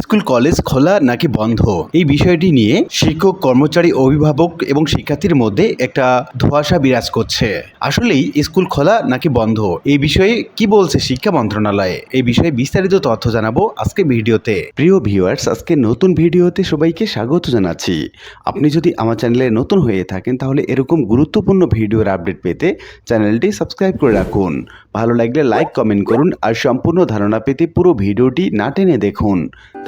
School, college খোলা নাকি বন্ধ? এই বিষয়টি নিয়ে শিক্ষক, কর্মচারী, অভিভাবক এবং শিক্ষার্থীর মধ্যে একটা ধোঁয়াশা বিরাজ করছে। আসলেই স্কুল খোলা নাকি বন্ধ? এই বিষয়ে কি বলছে শিক্ষা মন্ত্রণালয়? এই বিষয়ে বিস্তারিত তথ্য জানাব আজকে ভিডিওতে। প্রিয় ভিউয়ার্স আজকে নতুন ভিডিওতে সবাইকে স্বাগত জানাচ্ছি। আপনি যদি আমার চ্যানেলে নতুন হয়ে থাকেন, তাহলে এরকম গুরুত্বপূর্ণ ভিডিওর আপডেট পেতে চ্যানেলটি সাবস্ক্রাইব করে রাখুন। ভালো লাগলে লাইক কমেন্ট করুন আর সম্পূর্ণ ধারণা পেতে পুরো ভিডিওটি না টেনে দেখুন।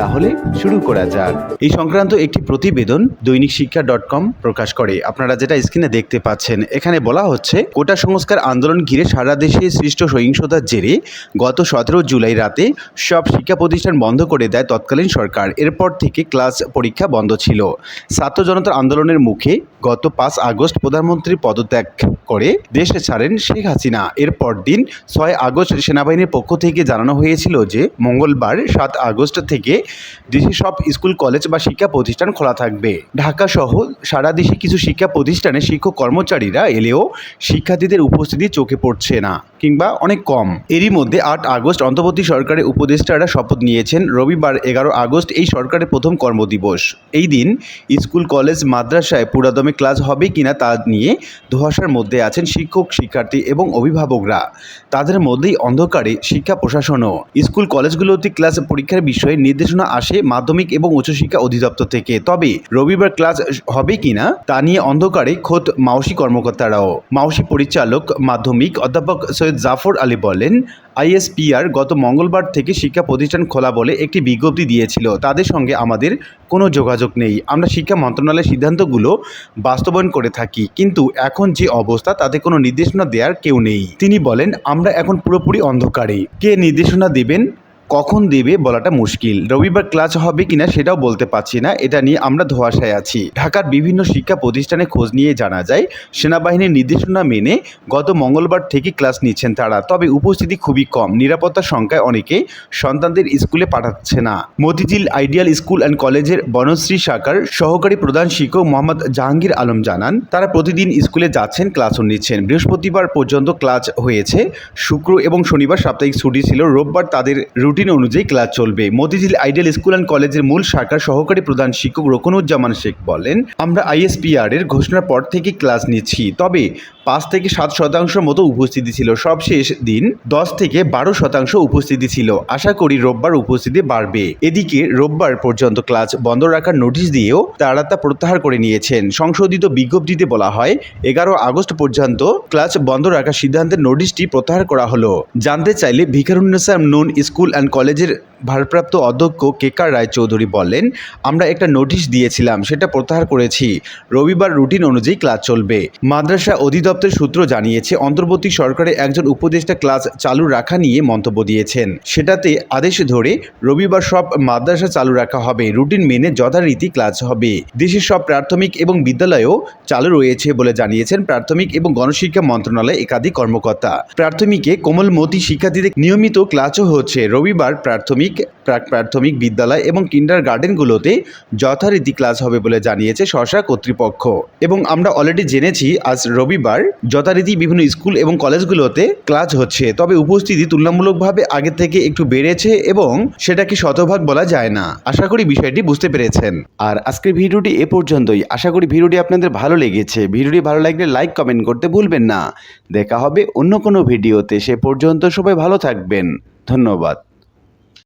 তাহলে শুরু করা যাক। এই সংক্রান্ত একটি প্রতিবেদন দৈনিক শিক্ষা ডট কম প্রকাশ করে। আপনারা যেটা স্ক্রিনে দেখতে পাচ্ছেন, এখানে বলা হচ্ছে, কোটা সংস্কার আন্দোলন ঘিরে সারা দেশে সৃষ্ট সহিংসতার জেরে গত সতেরো জুলাই রাতে সব শিক্ষা প্রতিষ্ঠান বন্ধ করে দেয় তৎকালীন সরকার। এরপর থেকে ক্লাস পরীক্ষা বন্ধ ছিল। ছাত্র জনতার আন্দোলনের মুখে গত পাঁচ আগস্ট প্রধানমন্ত্রী পদত্যাগ করে দেশে ছাড়েন শেখ হাসিনা। এরপর দিন ছয় আগস্ট সেনাবাহিনীর পক্ষ থেকে জানানো হয়েছিল যে মঙ্গলবার সাত আগস্ট থেকে দেশের সব স্কুল, কলেজ বা শিক্ষা প্রতিষ্ঠান খোলা থাকবে। ঢাকা সহ সারা দেশে কিছু শিক্ষা প্রতিষ্ঠানে শিক্ষক কর্মচারীরা এলেও শিক্ষার্থীদের উপস্থিতি চোখে পড়ছে না। কিংবা অনেক কম। এরই মধ্যে আট আগস্ট অন্তর্বর্তী সরকারের উপদেষ্টারা শপথ নিয়েছেন, রবিবার এগারো আগস্ট এই সরকারের প্রথম কর্মদিবস। এই দিন স্কুল, কলেজ, মাদ্রাসায় পুরাদমে ক্লাস হবে কিনা তা নিয়ে ধোয়াশার মধ্যে আছেন শিক্ষক, শিক্ষার্থী এবং অভিভাবকরা। তাদের মধ্যেই অন্ধকারে শিক্ষা প্রশাসনও। স্কুল, কলেজগুলোতে ক্লাস পরীক্ষার বিষয়ে নির্দেশনা আসে মাধ্যমিক এবং উচ্চশিক্ষা অধিদপ্তর থেকে। তবে রবিবার ক্লাস হবে কিনা তা নিয়ে অন্ধকারে খোদ মাওসি কর্মকর্তারাও। মাওসি পরিচালক, মাধ্যমিক অধ্যাপক সৈয়দ জাফর আলী বলেন, আইএসপিআর গত মঙ্গলবার থেকে শিক্ষা প্রতিষ্ঠান খোলা বলে একটি বিজ্ঞপ্তি দিয়েছিল। তাদের সঙ্গে আমাদের কোনো যোগাযোগ নেই। আমরা শিক্ষা মন্ত্রণালয়ের সিদ্ধান্তগুলো বাস্তবায়ন করে থাকি। কিন্তু এখন যে অবস্থা, তাতে কোনো নির্দেশনা দেওয়ার কেউ নেই। তিনি বলেন, আমরা এখন পুরোপুরি অন্ধকারে। কে নির্দেশনা দেবেন? কখন দেবে বলাটা মুশকিল। রবিবার ক্লাস হবে কিনা সেটাও বলতে পারছি না, এটা নিয়ে আমরা ধোয়াশায় আছি। ঢাকার বিভিন্ন শিক্ষা প্রতিষ্ঠানে খোঁজ নিয়ে জানা যায়, সেনাবাহিনীর নির্দেশনা মেনে গত মঙ্গলবার থেকে ক্লাস নিচ্ছেন তারা, তবে উপস্থিতি খুবই কম। নিরাপত্তার সংখ্যায় অনেকে সন্তানদের স্কুলে পাঠাচ্ছে না। মতিঝিল আইডিয়াল স্কুল অ্যান্ড কলেজের বনশ্রী শাখার সহকারী প্রধান শিক্ষক মোহাম্মদ জাহাঙ্গীর আলম জানান, তারা প্রতিদিন স্কুলে যাচ্ছেন, ক্লাসও নিচ্ছেন। বৃহস্পতিবার পর্যন্ত ক্লাস হয়েছে। শুক্র এবং শনিবার সাপ্তাহিক ছুটি ছিল, রোববার তাদের রুটিন অনুযায়ী ক্লাস চলবে। মতিঝিল আইডিয়াল স্কুল অ্যান্ড কলেজের মূল শাখার সহকারী প্রধান শিক্ষক রকনুজ্জামান শেখ বলেন, আমরা আইএসপিআর এর ঘোষণার পর থেকে ক্লাস নিচ্ছি, তবে পাঁচ থেকে সাত শতাংশ মতো উপস্থিতি ছিল। সবশেষ দিন দশ থেকে বারো শতাংশ উপস্থিতি ছিল। আশা করি রোববার উপস্থিতি বাড়বে। এদিকে রোববার পর্যন্ত ক্লাস বন্ধ রাখার নোটিশ দিয়েও তারা তা প্রত্যাহার করে নিয়েছেন। সংশোধিত বিজ্ঞপ্তিতে বলা হয়, এগারো আগস্ট পর্যন্ত ক্লাস বন্ধ রাখার সিদ্ধান্তের নোটিশটি প্রত্যাহার করা হলো। জানতে চাইলে ভিকারুন্নেসা নুন স্কুল অ্যান্ড কলেজের ভারপ্রাপ্ত অধ্যক্ষ কেকার রায়চৌধুরী বলেন, আমরা একটা নোটিশ দিয়েছিলাম, সেটা প্রত্যাহার করেছি। রবিবার রুটিন অনুযায়ী ক্লাস চলবে। মাদ্রাসা অধিদপ্তর সূত্র জানিয়েছে, অন্তর্বর্তী সরকারের একজন উপদেষ্টা ক্লাস চালু রাখা নিয়ে মন্তব্য দিয়েছেন। সেটাতে আদেশ ধরে, রবিবার সব মাদ্রাসা চালু রাখা হবে, রুটিন মেনে যথারীতি ক্লাস হবে। দেশের সব প্রাথমিক এবং বিদ্যালয়েও চালু রয়েছে বলে জানিয়েছেন প্রাথমিক এবং গণশিক্ষা মন্ত্রণালয় একাধিক কর্মকর্তা। প্রাথমিকে কোমলমতি শিক্ষার্থীদের নিয়মিত ক্লাসও হচ্ছে। রবিবার প্রাথমিক প্রাক প্রাথমিক বিদ্যালয় এবং কিন্ডার গার্ডেনগুলোতে যথারীতি ক্লাস হবে বলে জানিয়েছে স্বশা কর্তৃপক্ষ। এবং আমরা অলরেডি জেনেছি আজ রবিবার যথারীতি বিভিন্ন স্কুল এবং কলেজগুলোতে ক্লাস হচ্ছে। তবে উপস্থিতি তুলনামূলকভাবে আগে থেকে একটু বেড়েছে এবং সেটাকে শতভাগ বলা যায় না। আশা করি বিষয়টি বুঝতে পেরেছেন। আর আজকের ভিডিওটি এ পর্যন্তই। আশা করি ভিডিওটি আপনাদের ভালো লেগেছে। ভিডিওটি ভালো লাগলে লাইক, কমেন্ট করতে ভুলবেন না। দেখা হবে অন্য কোনো ভিডিওতে। সে পর্যন্ত সবাই ভালো থাকবেন। ধন্যবাদ।